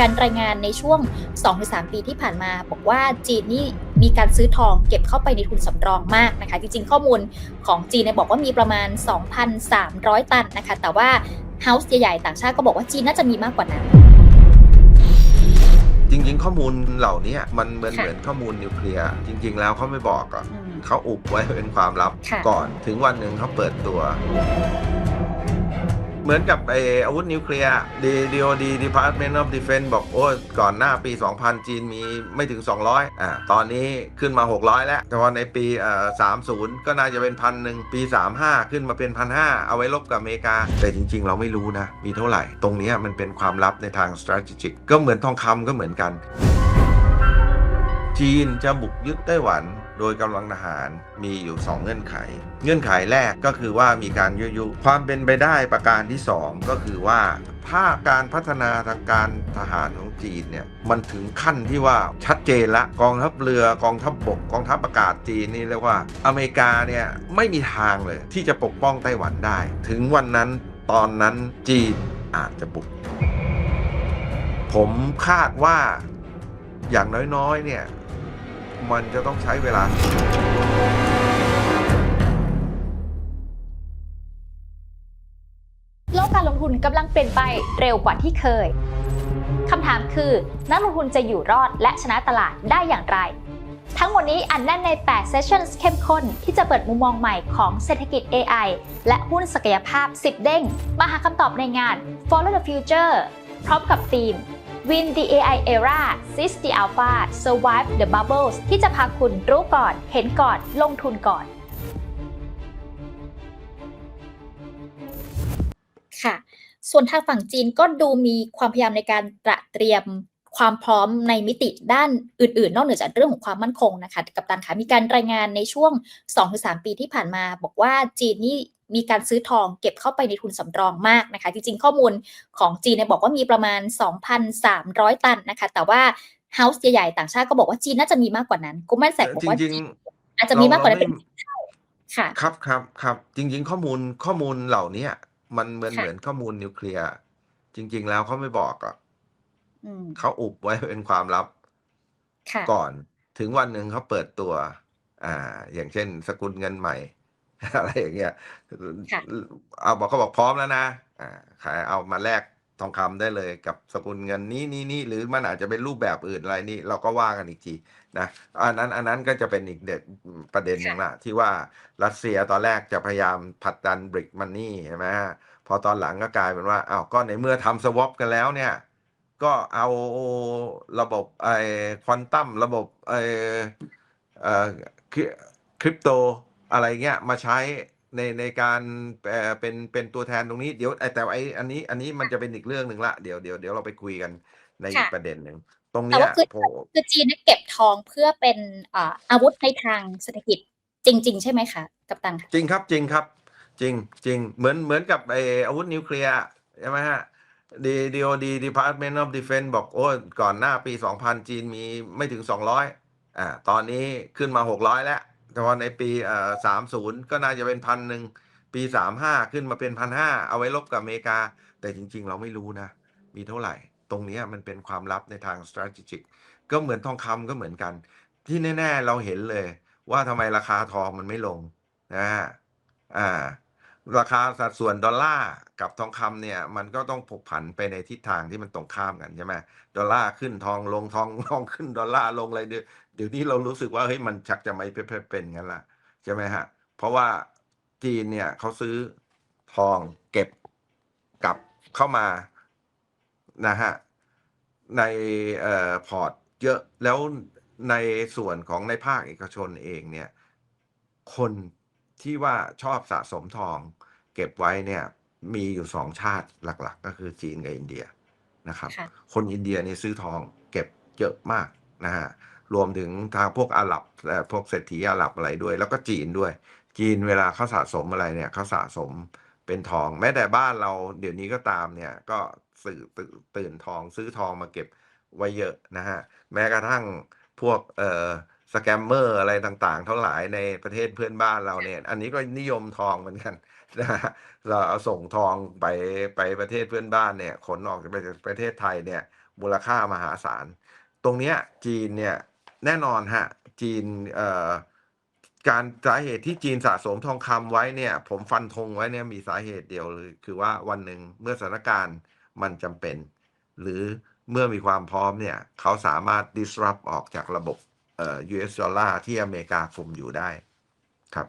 การรายงานในช่วง 2-3 ปีที่ผ่านมา บอกว่าจีนนี่มีการซื้อทองเก็บเข้าไปในทุนสำรองมากนะคะ จริงๆ ข้อมูลของจีนเนี่ยบอกว่ามีประมาณ 2,300 ตันนะคะ แต่ว่าเฮาส์ใหญ่ๆ ต่างชาติก็บอกว่าจีนน่าจะมีมากกว่านั้น จริงๆ ข้อมูลเหล่านี้มันเหมือนค่ะเหมือนข้อมูลนิวเคลียร์จริง ๆ แล้วเขาไม่บอกอะอืมเขาอุบไว้เป็นความลับค่ะก่อนถึงวันหนึ่งเขาเปิดตัว เหมือนกับไออาวุธนิวเคลียร์ดีดีโอดีดีพาร์ตเมนต์ออฟดีเฟนบอกโอ้ก่อนหน้าปี 2000 จีนมีไม่ถึง 200อ่าตอนนี้ขึ้นมา 600 แล้ว แต่ว่าในปีเอ่อ30 ก็น่าจะเป็นพันหนึ่งปี 35 ขึ้นมาเป็นพันห้าเอาไว้ลบกับอเมริกา แต่จริง ๆ เราไม่รู้นะ มีเท่าไหร่ ตรงนี้มันเป็นความลับในทาง strategic ก็เหมือนทองคำก็เหมือนกัน จีนจะบุกยึดไต้หวัน โดยกำลังทหารมีอยู่ 2 เงื่อนไข เงื่อนไขแรกก็คือว่ามีการยุยุ ความเป็นไปได้ประการที่ 2 ก็คือว่าถ้าการพัฒนาทางการทหารของจีนเนี่ยมันถึงขั้นที่ว่าชัดเจนละกองทัพเรือกองทัพบบกกองทัพอากาศจีนนี่เรียกว่าอเมริกาเนี่ยไม่มีทางเลย ที่จะปกป้องไต้หวันได้ ถึงวันนั้นตอนนั้นจีนอาจจะบุก ผมคาดว่าอย่างน้อยๆเนี่ย มันจะต้องใช้เวลา โลกการลงทุนกำลังเปลี่ยนไปเร็วกว่าที่เคย คำถามคือ นักลงทุนจะอยู่รอดและชนะตลาดได้อย่างไร ทั้งหมดนี้อันแน่นใน 8 Sessions เข้มข้น ที่จะเปิดมุมมองใหม่ของเศรษฐกิจ AI และหุ้นศักยภาพ 10 เด้ง มาหาคำตอบในงาน Follow the Future พร้อมกับธีม Win the AI Era Seize the Alpha Survive the Bubbles ที่จะพาคุณรู้ก่อน เห็นก่อน ลงทุนก่อน ค่ะ ส่วนทางฝั่งจีนก็ดูมีความพยายามในการตระเตรียมความพร้อมในมิติด้านอื่น ๆ นอกเหนือจากเรื่องของความมั่นคงนะคะ กับตันค่ะมีการรายงานในช่วง 2-3 ปีที่ผ่านมา บอกว่าจีนนี่ มีการซื้อทองเก็บเข้าไปในทุนสำรองมากนะคะ จริงๆ ข้อมูลของจีนเนี่ยบอกว่ามีประมาณ 2,300 ตันนะคะ แต่ว่าเฮาส์ใหญ่ๆ ต่างชาติก็บอกว่าจีนน่าจะมีมากกว่านั้นกูแม่นแสกบอกจว่าริงจีนอาจจะมีมากกว่านั้นเราเป็นไม่เท่าค่ะๆครับครับครับจริง ๆ ข้อมูลข้อมูลเหล่านี้มันเหมือนค่ะเหมือนข้อมูลนิวเคลียร์จริง ๆ แล้วเขาไม่บอกอะอืมเขาอุบไว้เป็นความลับค่ะก่อนถึงวันหนึ่งเขาเปิดตัว อ่า อย่างเช่น สกุลเงินใหม่ อะไรอย่างเงี้ยค่ะเอาบอกเขาบอกพร้อมแล้วนะอ่าขายเอามาแลกทองคำได้เลยกับสกุลเงินนี้นี้นี่หรือมันอาจจะเป็นรูปแบบอื่นอะไรนี่เราก็ว่ากันอีกทีนะอันนั้นอันนั้นก็จะเป็นอีกเด็ดประเด็นหนึ่งละที่ว่ารัสเซียตอนแรกจะพยายามผลักดันบริกมันนี่ใช่ไหมฮะพอตอนหลังก็กลายเป็นว่าอ้าวก็ในเมื่อทำสวอปกันแล้วเนี่ย ก็เอาระบบไอ้ควอนตัมระบบไอ้เอ่อคริปโต อะไรเงี้ยมาใช้ในในการเอ่อเป็นเป็นตัวแทนตรงนี้เดี๋ยวไอ้แต่ว่าไอ้อันนี้อันนี้มันจะเป็นอีกเรื่องหนึ่งละเดี๋ยวเดี๋ยวเดี๋ยวเราไปคุยกันในอีกค่ะประเด็นหนึ่งตรงแต่เนี้ยว่าคือผมคือจีนเนี่ยเก็บทองเพื่อเป็นอ่าอาวุธในทางเศรษฐกิจจริง ๆ ใช่ไหมคะกัปตันค่ะจริงครับจริงครับ จริงจริงเหมือนเหมือนกับไอ้อาวุธนิวเคลียร์ใช่ไหมฮะดีดีโอดีดีพาร์ตเมนต์ออฟดีเฟนบอกโอ้ยก่อนหน้าปี 2000 จีนมีไม่ถึง 200อ่าตอนนี้ขึ้นมา 600 แล้ว แต่ว่าในปีเอ่อ30ก็น่าจะเป็นพันหนึ่งปี35ขึ้นมาเป็นพันห้าเอาไว้ลบกับอเมริกา แต่จริง ๆ เราไม่รู้นะ มีเท่าไหร่ ตรงนี้มันเป็นความลับในทาง strategic ก็เหมือนทองคำก็เหมือนกัน ที่แน่ ๆ เราเห็นเลย ว่าทำไมราคาทองมันไม่ลงนะฮะอ่า ราคาสัดส่วนดอลลาร์กับทองคำเนี่ยมันก็ต้องผกผันไปในทิศทางที่มันตรงข้ามกันใช่ไหมดอลลาร์ขึ้นทองลงทองทองขึ้นดอลลาร์ลงอะไรเดี๋ยวเดี๋ยวนี้เรารู้สึกว่าเฮ้ยมันชักจะไม่เป็นเป็นงั้นละใช่ไหมฮะเพราะว่าจีนเนี่ยเขาซื้อทองเก็บกลับเข้ามานะฮะในเอ่อพอร์ตเยอะแล้วในส่วนของในภาคเอกชนเองเนี่ยคน ที่ว่าชอบสะสมทอง เก็บไว้เนี่ย มีอยู่สองชาติหลัก ๆ ก็คือจีนกับอินเดียนะครับค่ะคนอินเดียนี่ซื้อทองเก็บเยอะมากนะฮะรวมถึงทางพวกอาหรับเอ่อพวกเศรษฐีอาหรับอะไรด้วย แล้วก็จีนด้วย จีนเวลาเขาสะสมอะไรเนี่ยเขาสะสมเป็นทอง แม้แต่บ้านเราเดี๋ยวนี้ก็ตามเนี่ยก็สื่อตื่นตื่นทองซื้อทองมาเก็บไว้เยอะนะฮะแม้กระทั่งพวกเอ่อ สแกมเมอร์อะไรต่างๆ เท่าหลายในประเทศเพื่อนบ้านเราเนี่ย อันนี้ก็นิยมทองเหมือนกันนะฮะเราเอาส่งทองไปไปประเทศเพื่อนบ้านเนี่ยขนออกจากประเทศไทยเนี่ยมูลค่ามหาศาล ตรงเนี้ยจีนเนี่ยแน่นอนฮะจีนเอ่อการสาเหตุที่จีนสะสมทองคำไว้เนี่ย ผมฟันธงไว้เนี่ยมีสาเหตุเดียวเลยคือว่าวันหนึ่งเมื่อสถานการณ์มันจำเป็น หรือเมื่อมีความพร้อมเนี่ย เขาสามารถ disrupt ออกจากระบบ เอ่อ US ดอลลาร์ที่อเมริกาคุมอยู่ได้ครับ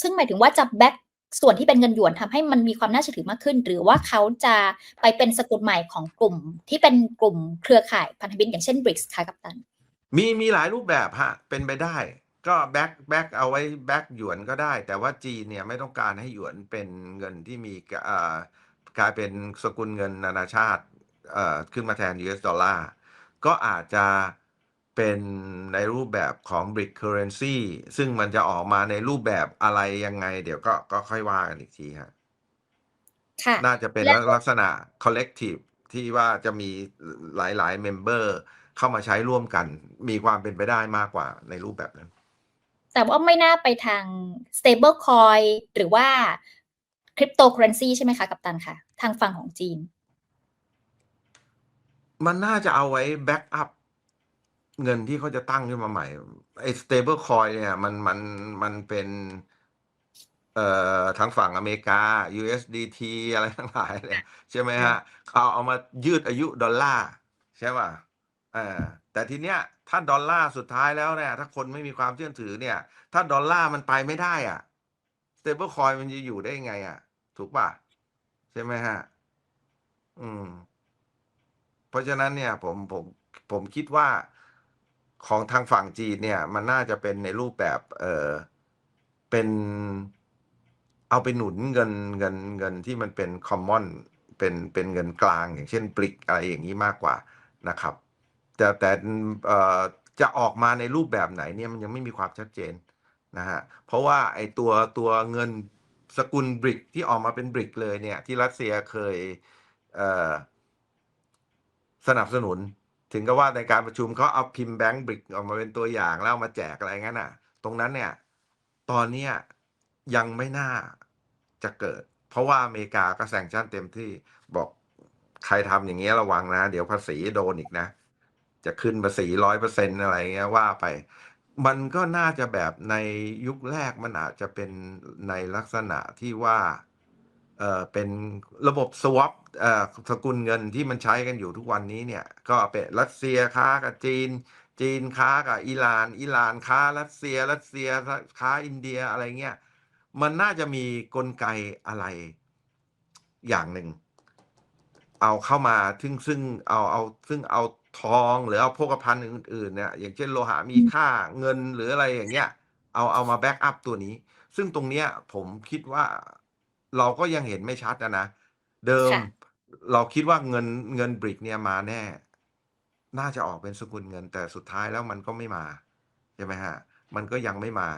ซึ่งหมายถึงว่าจะแบ็กส่วนที่เป็นเงินหยวนทำให้มันมีความน่าเชื่อถือมากขึ้น หรือว่าเขาจะไปเป็นสกุลใหม่ของกลุ่มที่เป็นกลุ่มเครือข่ายพันธมิตรอย่างเช่น BRICS ค่ะกัปตัน มีมีหลายรูปแบบฮะเป็นไปได้ ก็แบ็กแบ็กเอาไว้แบ็กหยวนก็ได้ แต่ว่าจีนเนี่ยไม่ต้องการให้หยวนเป็นเงินที่มีกอ่ากลายเป็นสกุลเงินนานาชาติเอ่อขึ้นมาแทน US ดอลลาร์ก็อาจจะ เป็นในรูปแบบของ BRIC currency ซึ่งมันจะออกมาในรูปแบบอะไรยังไง เดี๋ยวก็ก็ค่อยว่ากันอีกทีฮะค่ะน่าจะเป็นแล้วลักษณะ collective ที่ว่าจะมีหลายๆ member เข้ามาใช้ร่วมกัน มีความเป็นไปได้มากกว่าในรูปแบบนั้น แต่ว่าไม่น่าไปทาง stable coin หรือว่า cryptocurrency ใช่ไหมคะ กัปตันคะ ทางฝั่งของจีน มันน่าจะเอาไว้แบ็กอัพ เงินที่เขาจะตั้งขึ้นมาใหม่ไอ้ stable coin เนี่ยมันมันมันเป็นเอ่อทางฝั่งอเมริกา USDT อะไรทั้งหลายเลยใช่ไหมฮะเขาเอามายืดอายุดอลลาร์ใช่ป่ะเออแต่ทีเนี้ยถ้าดอลลาร์สุดท้ายแล้วเนี่ย ถ้าคนไม่มีความเชื่อถือเนี่ย ถ้าดอลลาร์มันไปไม่ได้อะ stable coin มันจะอยู่ได้ไง อะ ถูกป่ะใช่ไหมฮะ อืม เพราะฉะนั้นเนี่ย ผมผมผมคิดว่า ของทางฝั่งจีนเนี่ย มันน่าจะเป็นในรูปแบบเออเป็นเอาไปหนุนเงินเงินเงินที่มันเป็นคอมมอนเป็นเป็นเงินกลาง อย่างเช่นปลิกอะไรอย่างนี้มากกว่านะครับ แต่แต่จะออกมาในรูปแบบไหนเนี่ยมันยังไม่มีความชัดเจนนะฮะเพราะว่าไอตัวตัวเงินสกุลบริกที่ออกมาเป็นบริกเลยเนี่ย ที่รัสเซียเคยเสนับสนุน ถึงกับว่าในการประชุมเขาเอาพิมพ์แบงก์บริกออกมาเป็นตัวอย่างแล้วมาแจกอะไรงั้นอะ ตรงนั้นเนี่ย ตอนเนี้ยยังไม่น่าจะเกิด เพราะว่าอเมริกาก็แซงชั่นเต็มที่บอกใครทำอย่างเงี้ยระวังนะ เดี๋ยวภาษีโดนอีกนะ จะขึ้นภาษีร้อยเปอร์เซ็นอะไรเงี้ยว่าไป มันก็น่าจะแบบในยุคแรกมันอาจจะเป็นในลักษณะที่ว่า เอ่อเป็นระบบ swap เอ่อสกุลเงินที่มันใช้กันอยู่ทุกวันนี้เนี่ย ก็เป็นรัสเซียค้ากับจีน จีนค้ากับอิหร่าน อิหร่านค้ารัสเซีย รัสเซียค้าอินเดียอะไรเงี้ยมันน่าจะมีกลไกอะไรอย่างหนึ่ง เอาเข้ามาซึ่งซึ่งเอาเอาซึ่งเอาทองหรือเอาโภคภัณฑ์อื่นๆเนี่ยอย่างเช่นโลหะมีค่าเงินหรืออะไรอย่างเงี้ย เอาเอามาแบ็กอัพตัวนี้ ซึ่งตรงเนี้ยผมคิดว่า เราก็ยังเห็นไม่ชัดนะนะ เดิมค่ะ เราคิดว่าเงินเงินบริกเนี่ยมาแน่ น่าจะออกเป็นสกุลเงิน แต่สุดท้ายแล้วมันก็ไม่มา ใช่ไหมฮะ มันก็ยังไม่มา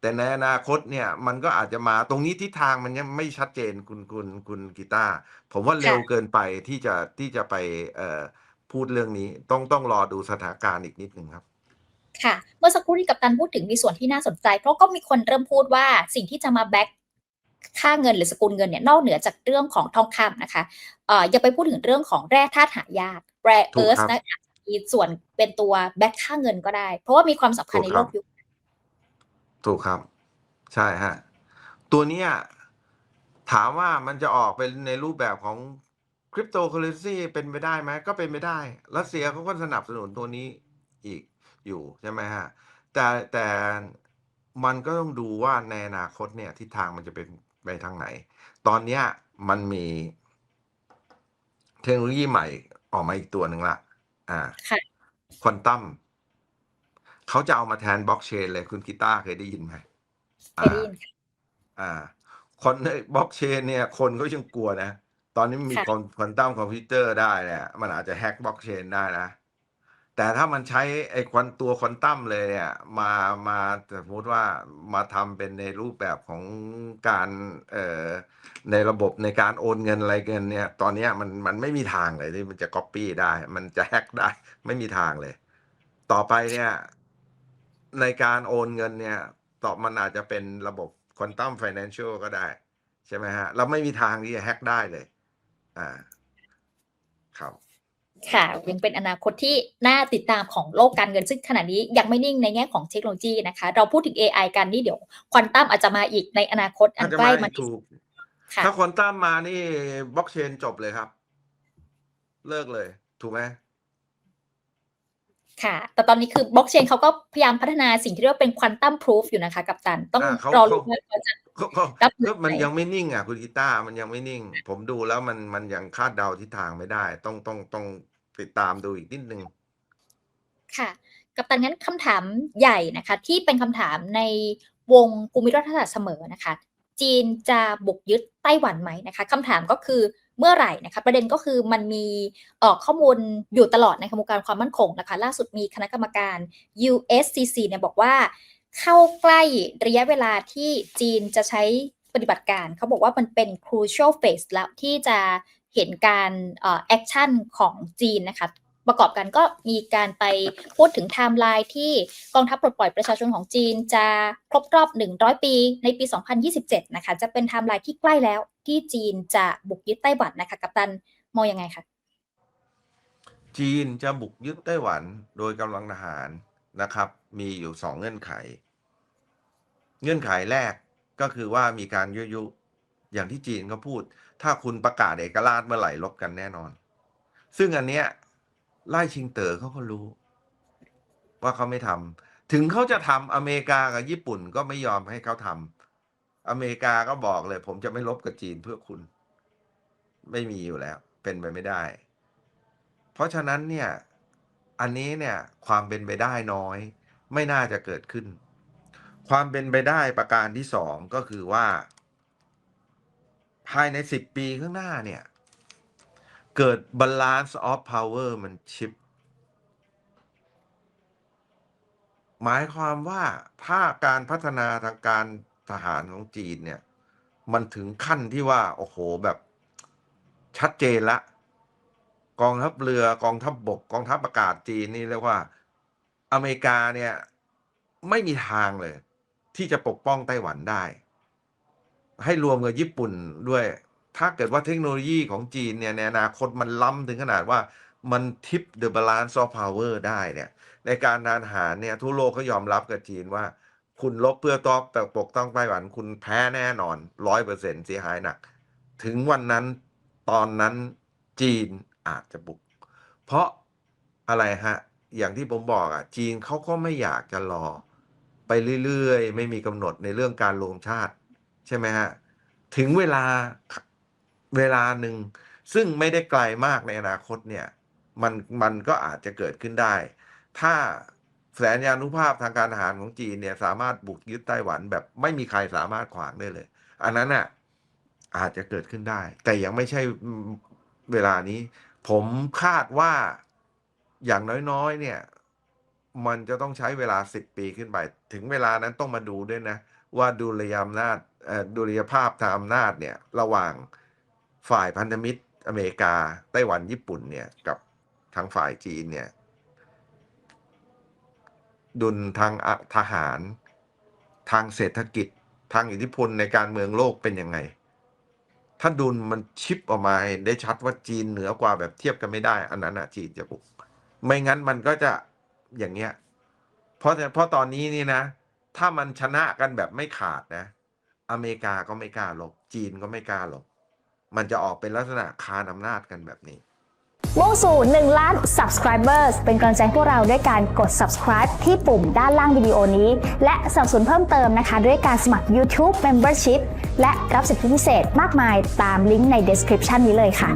แต่ในอนาคตเนี่ย มันก็อาจจะมาตรงนี้ทิศทางมันยังไม่ชัดเจนคุณคุณคุณกีตาร์ผมว่าเร็วเกินไปที่จะที่จะไปเอ่อพูดเรื่องนี้ ต้องต้องรอดูสถานการณ์อีกนิดหนึ่งครับ ค่ะ เมื่อสักครู่ที่กัปตันพูดถึงมีส่วนที่น่าสนใจ เพราะก็มีคนเริ่มพูดว่าสิ่งที่จะมาแบ็ก ค่าเงินหรือสกุลเงินเนี่ยนอกเหนือจากเรื่องของทองคำนะคะเอ่ออย่าไปพูดถึงเรื่องของแร่ธาตุหายากแร่ถูเอิกร์ธครับนะอาจจะมีส่วนเป็นตัวแบ็กค่าเงินก็ได้ เพราะว่ามีความสำคัญถูกในคโลรับกยุคถูกครับ ใช่ฮะตัวเนี้ยถามว่ามันจะออกเป็นในรูปแบบของคริปโตเคอเรนซีเป็นไปได้ไหมก็เป็นไปได้ รัสเซียเขาก็สนับสนุนตัวนี้อีกอยู่ใช่ไหมฮะแต่แต่มันก็ต้องดูว่าในอนาคตเนี่ยทิศทางมันจะเป็น ไปทางไหน ตอนเนี้ยมันมีเทคโนโลยีใหม่ออกมาอีกตัวหนึ่งละ อ่าค่ะควอนตัมเขาจะเอามาแทนบล็อกเชนเลยคุณกีตาร์เคยได้ยินไหมเคยได้ยินค่ะอ่าคนบล็อกเชนเนี่ย คนก็ยังกลัวนะ ตอนนี้มีค่ะควอนควอนตัมคอมพิวเตอร์ได้เนี่ยมันอาจจะแฮ็กบล็อกเชนได้นะ แต่ถ้ามันใช้ไอ้ควันตัวควอนตัมเลยเนี่ยมามาสมมติว่ามาทำเป็นในรูปแบบของการเอ่อในระบบในการโอนเงินอะไรเงินเนี่ย ตอนเนี้ยมันมันไม่มีทางเลยที่มันจะก๊อปปี้ได้ มันจะแฮ็กได้ ไม่มีทางเลย ต่อไปเนี่ยในการโอนเงินเนี่ยต่อมันอาจจะเป็นระบบควอนตัมไฟแนนเชียลก็ได้ ใช่ไหมฮะ เราไม่มีทางที่จะแฮ็กได้เลย อ่า ครับ ค่ะยังเป็นอนาคตที่น่าติดตามของโลกการเงินซึ่งขณะนี้ยังไม่นิ่งในแง่ของเทคโนโลยีนะคะ เราพูดถึง AI กันนี่เดี๋ยวควอนตัมอาจจะมาอีกในอนาคตอัอานจจะใกล้มามาถูกค่ะถ้าควอนตัมมานี่บล็อกเชนจบเลยครับ เลิกเลย ถูกไหมค่ะ แต่ตอนนี้คือบล็อกเชนเขาก็พยายามพัฒนาสิ่งที่เรียกว่าเป็นควอนตัมพรูฟอยู่นะคะ กับตัน ต้องอ่าเขารอเขารู้ว่าเขาจะ ก็ก็รับมือก็มันไหมยังไม่นิ่งอะคุณกีตาร์มันยังไม่นิ่ง ผมดูแล้วมันมันยังคาดเดาทิศทางไม่ได้ ต้องต้องต้องติดตามดูอีกนิดนึง ค่ะกับตันงั้นคำถามใหญ่นะคะ ที่เป็นคำถามในวงภูมิรัฐศาสตร์เสมอนะคะ จีนจะบุกยึดไต้หวันไหมนะคะคำถามก็คือเมื่อไหร่นะคะ ประเด็นก็คือมันมีเออกข้อมูลอยู่ตลอดในขบวนการความมั่นคงนะคะ ล่าสุดมีคณะกรรมการ USCC เนี่ยบอกว่า เข้าใกล้ระยะเวลาที่จีนจะใช้ปฏิบัติการ เขาบอกว่ามันเป็น crucial phase แล้วที่จะเห็นการแอคชั่นของจีนนะคะประกอบกันก็มีการไปพูดถึงไทม์ไลน์ที่กองทัพปลดปล่อยประชาชนของจีนจะครบรอบ 100 ปีในปี 2027 นะคะ จะเป็นไทม์ไลน์ที่ใกล้แล้วที่จีนจะบุกยึดไต้หวันนะคะ กัปตันมองยังไงคะจีนจะบุกยึดไต้หวันโดยกำลังทหารนะครับ มีอยู่สองเงื่อนไข เงื่อนไขแรกก็คือว่ามีการยุยุอย่างที่จีนเขาพูด ถ้าคุณประกาศเอกราชเมื่อไหร่ลบกันแน่นอน ซึ่งอันเนี้ยไล่ชิงเต๋อเขาก็รู้ ว่าเขาไม่ทำถึงเขาจะทำอเมริกากับญี่ปุ่นก็ไม่ยอมให้เขาทำอเมริกาก็บอกเลย ผมจะไม่ลบกับจีนเพื่อคุณ ไม่มีอยู่แล้ว เป็นไปไม่ได้ เพราะฉะนั้นเนี่ย อันนี้เนี่ยความเป็นไปได้น้อย ไม่น่าจะเกิดขึ้น ความเป็นไปได้ประการที่สองก็คือว่า ภายในสิบปีข้างหน้าเนี่ย เกิด balance of power มันชิป หมายความว่าถ้าการพัฒนาทางการทหารของจีนเนี่ย มันถึงขั้นที่ว่า โอ้โหแบบ ชัดเจนละ กองทัพเรือกองทัพบบก กองทัพอากาศจีนนี่เรียกว่า อเมริกาเนี่ยไม่มีทางเลย ที่จะปกป้องไต้หวันได้ ให้รวมกับญี่ปุ่นด้วย ถ้าเกิดว่าเทคโนโลยีของจีนเนี่ยในอนาคตมันล้ำถึงขนาดว่ามันทิป the balance of power ได้เนี่ยในการทานอาหารเนี่ยทั่วโลกก็ยอมรับกับจีนว่า คุณลบเพื่อตอบแต่ปกต้องไต้หวัน คุณแพ้แน่นอนร้อยเปอร์เซ็นต์เสียหายหนัก ถึงวันนั้นตอนนั้นจีนอาจจะบุก เพราะอะไรฮะ อย่างที่ผมบอกอะ จีนเขาก็ไม่อยากจะรอ ไปเรื่อยๆ ไม่มีกำหนดในเรื่องการลงชาติ ใช่ไหมฮะ ถึงเวลาเวลาหนึ่ง ซึ่งไม่ได้ไกลมากในอนาคตเนี่ย มันมันก็อาจจะเกิดขึ้นได้ ถ้าแสนยานุภาพทางการทหารของจีนเนี่ย สามารถบุกยึดไต้หวันแบบไม่มีใครสามารถขวางได้เลย อันนั้นอะอาจจะเกิดขึ้นได้ แต่ยังไม่ใช่เวลานี้ ผมคาดว่าอย่างน้อยๆ เนี่ย มันจะต้องใช้เวลาสิบปีขึ้นไป ถึงเวลานั้นต้องมาดูด้วยนะ ว่าดุลยอำนาจดุลยภาพทางอำนาจเนี่ยระหว่างฝ่ายพันธมิตรอเมริกา ไต้หวันญี่ปุ่นเนี่ยกับทางฝ่ายจีนเนี่ยดุลทางทหาร ทางเศรษฐกิจ ทางอิทธิพลในการเมืองโลกเป็นยังไง ถ้าดุลมันชิปออกมาได้ชัดว่าจีนเหนือกว่าแบบเทียบกันไม่ได้ อันนั้นอะจีนจะบุก ไม่งั้นมันก็จะ อย่างเงี้ย เพราะเพราะตอนนี้นี่นะ ถ้ามันชนะกันแบบไม่ขาดนะ อเมริกาก็ไม่กล้าลบจีนก็ไม่กล้าลบมันจะออกเป็นลักษณะคานอำนาจกันแบบนี้มุ่งสู่ 1 ล้าน subscribers เป็นกำลังใจให้พวกเราด้วยการกด subscribe ที่ปุ่มด้านล่างวิดีโอนี้ และสนับสนุนเพิ่มเติมนะคะ ด้วยการสมัคร YouTube Membership และรับสิทธิพิเศษมากมายตามลิงก์ใน description นี้เลยค่ะ